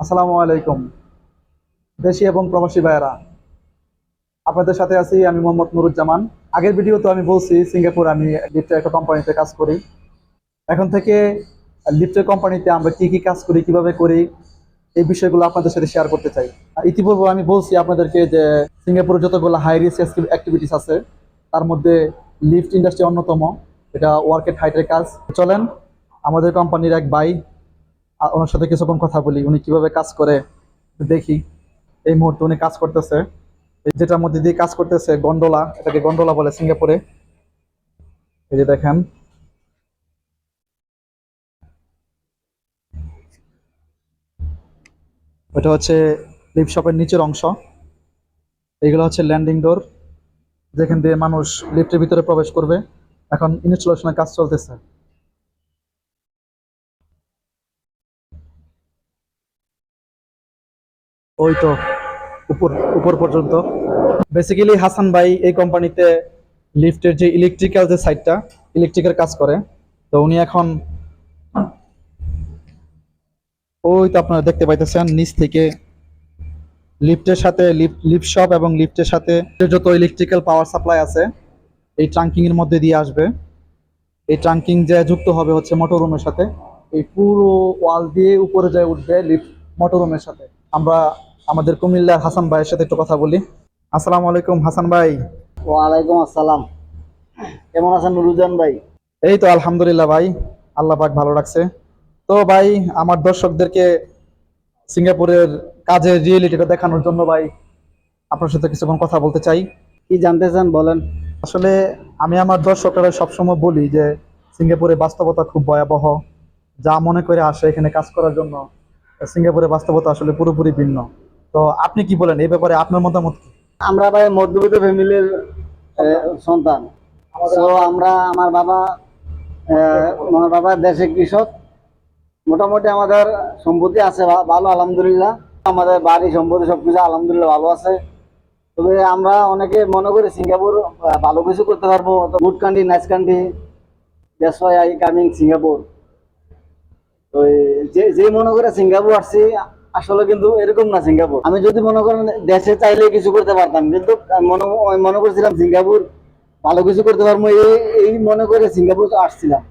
আসসালামু আলাইকুম, দেশি এবং প্রবাসী ভাইয়েরা। আপনাদের সাথে আছি আমি মোহাম্মদ নুরুজ্জামান। আগের ভিডিও তো আমি বলছি, সিঙ্গাপুর আমি লিফটের একটা কোম্পানিতে কাজ করি। এখন থেকে লিফটের কোম্পানিতে আমরা কি কি কাজ করি, কীভাবে করি, এই বিষয়গুলো আপনাদের সাথে শেয়ার করতে চাই। ইতিপূর্বে আমি বলছি আপনাদেরকে যে সিঙ্গাপুরে যতগুলো হাই রিস্ক অ্যাক্টিভিটিস আছে, তার মধ্যে লিফট ইন্ডাস্ট্রি অন্যতম। এটা ওয়ার্কেট হাইটের কাজ। চলেন, আমাদের কোম্পানির এক আ- ওনার সাথে কিছুক্ষণ কথা বলি, উনি কীভাবে কাজ করে, দেখি। এই মুহূর্তে উনি কাজ করতেছে। যেটার মধ্যে দিয়ে কাজ করতেছে, গন্ডোলা, এটাকে গন্ডোলা বলে সিঙ্গাপুরে। এই যে দেখেন। ওটা হচ্ছে লিফট শপের নিচের অংশ। এইগুলো হচ্ছে ল্যান্ডিং ডোর। যেখান দিয়ে মানুষ লিফটের ভিতরে প্রবেশ করবে। এখন ইনস্টলেশনের কাজ চলতেছে। ওই তো উপর উপর পর্যন্ত। বেসিক্যালি হাসান ভাই এই কোম্পানিতে লিফটের যে ইলেকট্রিক্যাল যে সাইডটা ইলেকট্রিকের কাজ করে, তো উনি এখন ওই তো আপনারা দেখতে পাইতেছেন, নিচ থেকে লিফটের সাথে লিফট লিফট শপ এবং লিফটের সাথে যত ইলেকট্রিক্যাল পাওয়ার সাপ্লাই আছে, এই ট্রাঙ্কিং এর মধ্যে দিয়ে আসবে। এই ট্রাঙ্কিং যে যুক্ত হবে হচ্ছে মোটর রুমের সাথে, এই পুরো ওয়াল দিয়ে উপরে যায় উঠবে লিফট মোটর রুমের সাথে। আমরা আমাদের কুমিল্লার হাসান ভাইয়ের সাথে একটু কথা বলি। আসসালামু আলাইকুম হাসান ভাই। ওয়ালাইকুম আসসালাম। কেমন আছেন নুরুজান ভাই? এই তো আলহামদুলিল্লাহ ভাই আল্লাহ পাক ভালো রাখছে। তো ভাই আমার দর্শকদেরকে সিঙ্গাপুরের কাজের রিয়েলিটিটা দেখানোর জন্য ভাই আপনার সাথে কিছুক্ষণ কথা বলতে চাই। কি জানতে চান বলেন। আসলে আমি আমার দর্শকরা সবসময় বলি যে সিঙ্গাপুরে বাস্তবতা খুব ভয়াবহ। যা মনে করে আসে এখানে কাজ করার জন্য সিঙ্গাপুরের বাস্তবতা আসলে পুরোপুরি ভিন্ন। তো আপনি কি বলেন, এই ব্যাপারে আপনার মতামত কি? আমরা ভাই মধ্যবিত্ত ফ্যামিলির সন্তান। তো আমরা আমার বাবা আমার বাবা দেশে কৃষক। মোটামুটি আমাদের সম্পত্তি আছে ভালো, আলহামদুলিল্লাহ। আমাদের বাড়ি সম্পত্তি সবকিছু আলহামদুলিল্লাহ ভালো আছে। তবে আমরা অনেকে মনে করি সিঙ্গাপুর ভালো কিছু করতে পারব good country nice country why I coming Singapore তো যে যে মনে করে সিঙ্গাপুর আসছি আসলে কিন্তু এরকম না সিঙ্গাপুর। আমি যদি মনে করেন দেশে চাইলে কিছু করতে পারতাম, কিন্তু মনে করছিলাম সিঙ্গাপুর ভালো কিছু করতে পারব, এই মনে করে সিঙ্গাপুর আসছিলাম।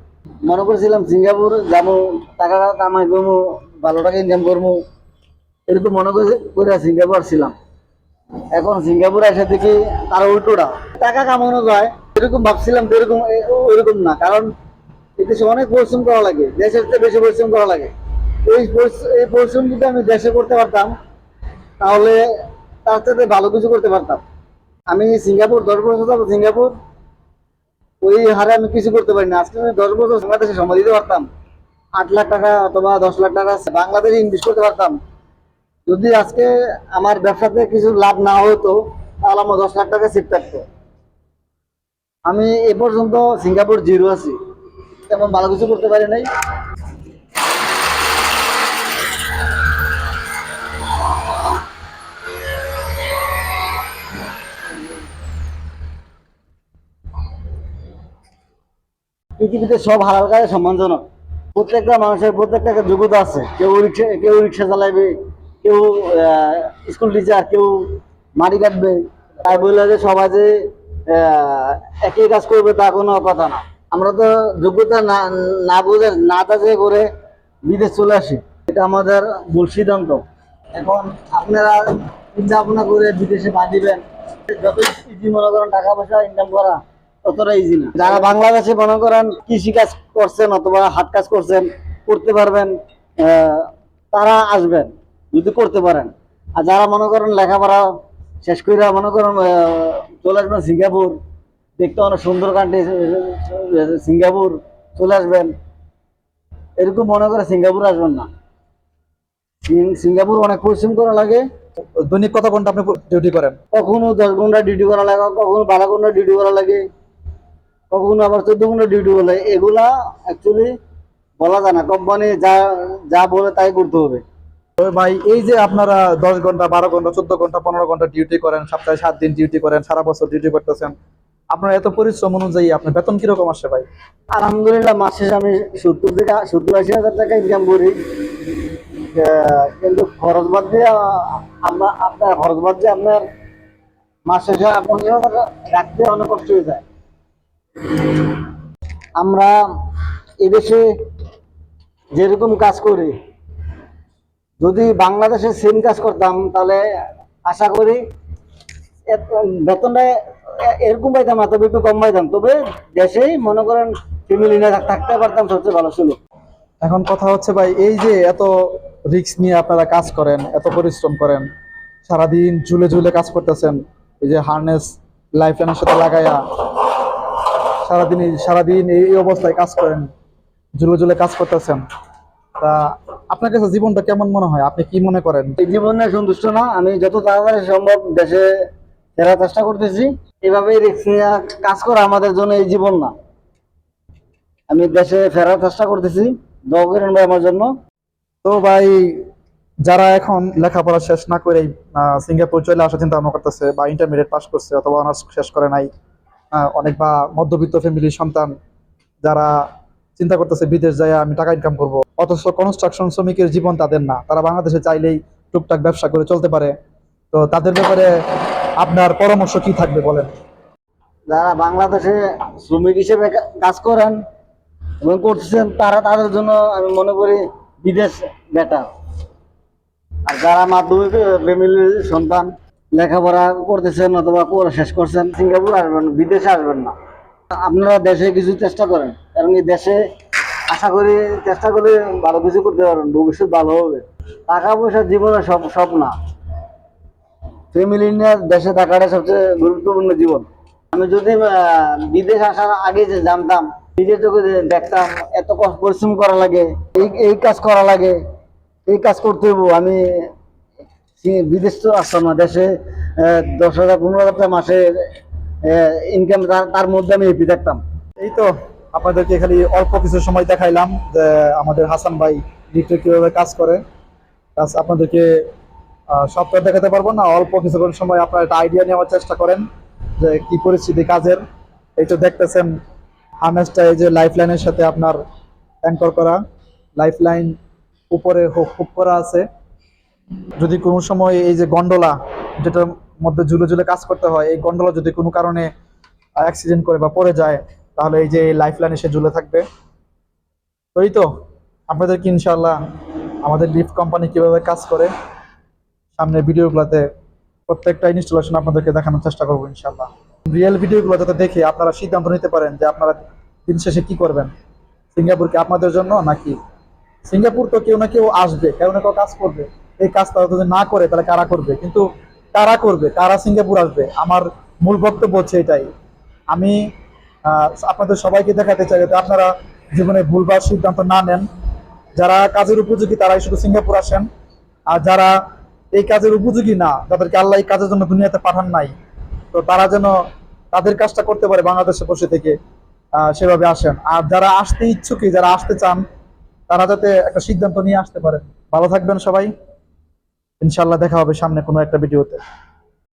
মনে করছিলাম সিঙ্গাপুর যাব, টাকা কামাই করব, ভালো টাকা ইনকাম করব, এরকম মনে করে সিঙ্গাপুর আসছিলাম। এখন সিঙ্গাপুর এসে দেখি তার উল্টোটা। টাকা কামানো যায়, এরকম ভাবছিলাম তো এরকম ওইরকম না, কারণ এই দেশে অনেক পরিশ্রম করা লাগে, দেশের বেশি পরিশ্রম করা লাগে। এই এই পরিশ্রম যদি আমি দেশে করতে পারতাম, তাহলে তার সাথে ভালো কিছু করতে পারতাম। আমি সিঙ্গাপুর, দশ বছর যাব সিঙ্গাপুর, ওই হারে আমি কিছু করতে পারি না আজকে আমি দশ বছর বাংলাদেশে সময় দিতে পারতাম। আট লাখ টাকা অথবা দশ লাখ টাকা বাংলাদেশে ইনভেস্ট করতে পারতাম। যদি আজকে আমার ব্যবসাতে কিছু লাভ না হতো, তাহলে আমার দশ লাখ টাকা সিট থাকতো। আমি এ পর্যন্ত সিঙ্গাপুর জিরো আছি। তেমন ভালো কিছু করতে পারি নাই। পৃথিবীতে সব হালাল কাজে সম্মানজনক। প্রত্যেকটা মানুষের প্রত্যেকটা যোগ্যতা আছে। কেউ রিক্সা কেউ রিক্সা চালাবে কেউ স্কুল টিচার কেউ মাটি কাটবে। তাই বললে যে সবাই যে একই কাজ করবে তা কোনো কথা না। আমরা তো যোগ্যতা না না বুঝে, না তাজে করে বিদেশ চলে আসি। এটা আমাদের ভুল সিদ্ধান্ত। এখন আপনারা চিন্তা ভাবনা করে বিদেশে পা যত ইজি মনে করেন টাকা পয়সা ইনকাম করা। ততটা ইজি না। যারা বাংলাদেশে মনে করেন কৃষি কাজ করছেন অথবা হাট কাজ করছেন করতে পারবেন তারা আসবেন যদি করতে পারেন। আর যারা মনে করেন লেখাপড়া শেষ করে মনে করেন চলে আসবেন সিঙ্গাপুর দেখতে অনেক সুন্দর কান্ট্রি সিঙ্গাপুর চলে আসবেন। এরকম মনে করে সিঙ্গাপুর আসবেন না। সিঙ্গাপুর অনেক পরিশ্রম করা লাগে। দৈনিক কত ঘণ্টা আপনি ডিউটি করেন? কখনো দশ ঘণ্টা ডিউটি করা লাগে কখনো বারো ঘণ্টা ডিউটি করা লাগে। কখনো আবার চোদ্দ ঘণ্টা ডিউটি বলে এগুলা অ্যাকচুয়ালি বলা যায় না। কোম্পানি যা যা বলে তাই করতে হবে। ভাই এই যে আপনারা দশ ঘণ্টা বারো ঘণ্টা চোদ্দ ঘণ্টা পনেরো ঘণ্টা ডিউটি করেন সপ্তাহে সাত দিন ডিউটি করেন সারা বছর ডিউটি করতেছেন আপনার এত পরিশ্রম অনুযায়ী আপনার বেতন কীরকম আসে ভাই? আলহামদুলিল্লাহ মাস শেষে আমি সত্তর থেকে সত্তর আশি হাজার টাকা ইনকাম করি। কিন্তু খরচ বাদ দিয়ে আপনার খরচ বাদ দিয়ে আপনার মাস শেষে পঞ্চাশ হাজার রাখতে অনেক কষ্ট হয়ে যায়। আমরা এদেশে যেরকম কাজ করি, যদি বাংলাদেশে সেম কাজ করতাম, তাহলে আশা করি বেতনটা এরকম পাইতাম না তবে একটু কম পাইতাম। তবে দেশেই মনে করেন ফ্যামিলি থাক- থাকতে পারতাম সবচেয়ে ভালো ছিল। এখন কথা হচ্ছে ভাই, এই যে এত রিস্ক নিয়ে আপনারা কাজ করেন, এত পরিশ্রম করেন, সারাদিন ঝুলে ঝুলে কাজ করতেছেন, এই যে হার্নেস লাইফ লাইনের সাথে লাগাইয়া সারাদিন সারাদিন এই অবস্থায় কাজ করেন ঝুলে ঝুলে কাজ করতেছেন। তা আপনার কাছে জীবনটা কেমন মনে হয়? আপনি কি মনে করেন? এই জীবনে সন্তুষ্ট না। আমি যত তাড়াতাড়ি সম্ভব দেশে ফেরার চেষ্টা করতেছি। এভাবে কাজ করা আমাদের জন্য এই জীবন না। আমি দেশে ফেরার চেষ্টা করতেছি। দোয়া করেন ভাই আমার জন্য। তো ভাই যারা এখন লেখাপড়া শেষ না করেই আহ, সিঙ্গাপুর চলে আসার চিন্তা ভাবনা করতেছে বা ইন্টারমিডিয়েট পাস করছে অথবা অনার্স শেষ করে নাই অনেক বা মধ্যবিত্ত ফ্যামিলির সন্তান যারা চিন্তা করতেছে, বিদেশ যায় আমি টাকা ইনকাম করব। অথচ কনস্ট্রাকশন শ্রমিকের জীবন তাদের না। তারা বাংলাদেশে চাইলেই টুকটাক ব্যবসা করে চলতে পারে। তো তাদের ব্যাপারে আপনার পরামর্শ কি থাকবে বলেন? যারা বাংলাদেশে শ্রমিক হিসেবে কাজ করেন এবং করতেছেন, তারা তাদের জন্য আমি মনে করি বিদেশ বেটার আর যারা মাধ্যমিক ফ্যামিলির সন্তান লেখাপড়া করতেছেন অথবা পড়া শেষ করছেন, সিঙ্গাপুর আসবেন, বিদেশে আসবেন না। আপনারা দেশে কিছু চেষ্টা করেন, কারণ এই দেশে আশা করি চেষ্টা করে ভালো কিছু করতে পারবেন, ভবিষ্যৎ ভালো হবে। টাকা পয়সা জীবনে সব সব না ফ্যামিলি নিয়ে দেশে থাকাটা সবচেয়ে গুরুত্বপূর্ণ জীবন। আমি যদি বিদেশ আসার আগে যে জানতাম, নিজের চোখে দেখতাম, এত কষ্ট পরিশ্রম করা লাগে, এই এই কাজ করা লাগে, এই কাজ করতে হইব, আমি বিদেশ তো আসতাম না দেশে দশ হাজার, পনেরো হাজার মাসে ইনকাম তার মধ্যে আমি হেপি থাকতাম এই তো আপনাদেরকে খালি অল্প কিছু সময় দেখাইলাম যে আমাদের হাসান ভাই ডিটে কীভাবে কাজ করে। কাজ আপনাদেরকে সবটা দেখাতে পারব না, অল্প কিছুক্ষণ সময় আপনারা একটা আইডিয়া নেওয়ার চেষ্টা করেন যে কি পরিস্থিতি কাজের। এই তো দেখতেছেন হার্নেসটা এই যে লাইফ লাইনের সাথে আপনার অ্যাঙ্কর করা। লাইফ লাইন উপরে হুক হুক করা আছে। যদি কোনো সময় এই যে গন্ডোলা, যেটার মধ্যে ঝুলে ঝুলে কাজ করতে হয়, এই গন্ডোলা যদি কোনো কারণে অ্যাক্সিডেন্ট করে বা পড়ে যায়, তাহলে এই যে লাইফ লাইন এসে ঝুলে থাকবে। তো এই তো, আপনাদেরকে ইনশাল্লাহ আমাদের লিফট কোম্পানি কীভাবে কাজ করে সামনের ভিডিওগুলোতে প্রত্যেকটা ইনস্টলেশন আপনাদেরকে দেখানোর চেষ্টা করব ইনশাল্লাহ রিয়েল ভিডিওগুলো যাতে দেখে আপনারা সিদ্ধান্ত নিতে পারেন যে আপনারা দিন শেষে কি করবেন। সিঙ্গাপুর কি আপনাদের জন্য নাকি? সিঙ্গাপুর তো কেউ না কেউ আসবে, কেউ না কেউ কাজ করবে। এই কাজ তারা যদি না করে, তাহলে কারা করবে? কিন্তু কারা করবে? কারা সিঙ্গাপুর আসবে? আমার মূল বক্তব্য হচ্ছে এটাই। আমি আপনাদের সবাইকে দেখাতে চাই যাতে আপনারা জীবনে ভুলবার সিদ্ধান্ত না নেন। যারা কাজের উপযোগী, তারাই শুধু সিঙ্গাপুর আসেন। আর যারা এই কাজের উপযোগী না যাদেরকে আল্লাহ এই কাজের জন্য দুনিয়াতে পাঠান নাই। তো তারা যেন তাদের কাজটা করতে পারে বাংলাদেশে বসে থেকে সেভাবে আসেন। আর যারা আসতে ইচ্ছুকই যারা আসতে চান, তারা যাতে একটা সিদ্ধান্ত নিয়ে আসতে পারেন। ভালো থাকবেন সবাই। ইনশাল্লাহ দেখা হবে সামনে কোনো একটা ভিডিওতে।